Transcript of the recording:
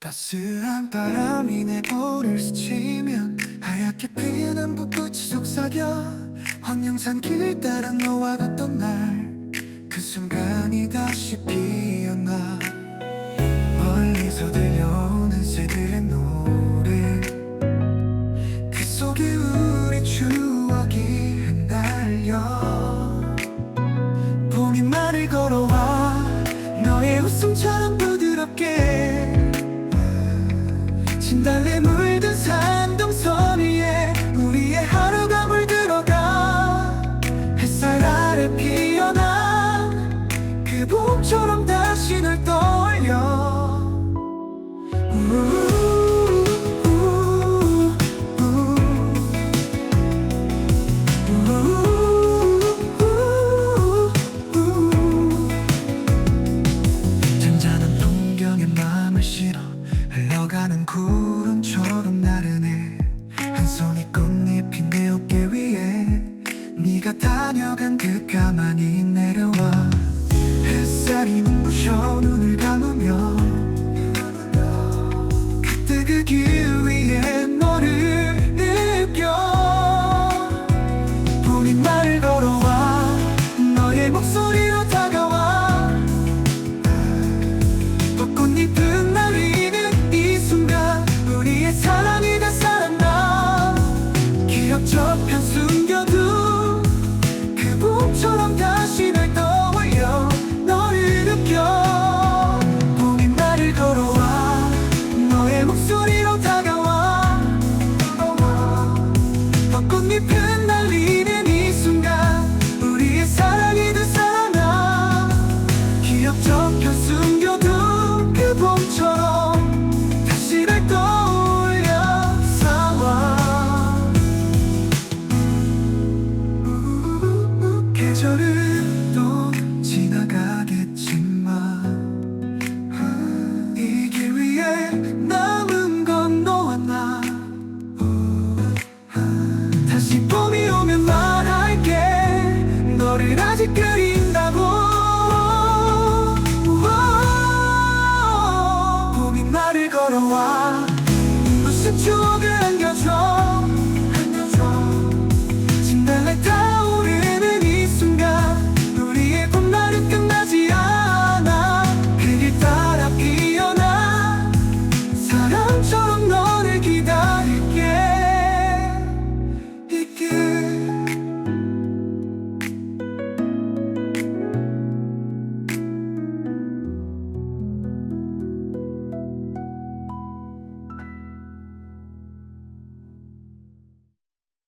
따스한 바람이 내 볼을 스치면 하얗게 피는 붓꽃이 속삭여 황영산 길 따라 너와 갔던 날 그 순간이 다시 피어나 멀리서 들 you. 덮여 숨겨둔 그 봄처럼 다시 날 떠올려 사와 계절을 koruma Push it to the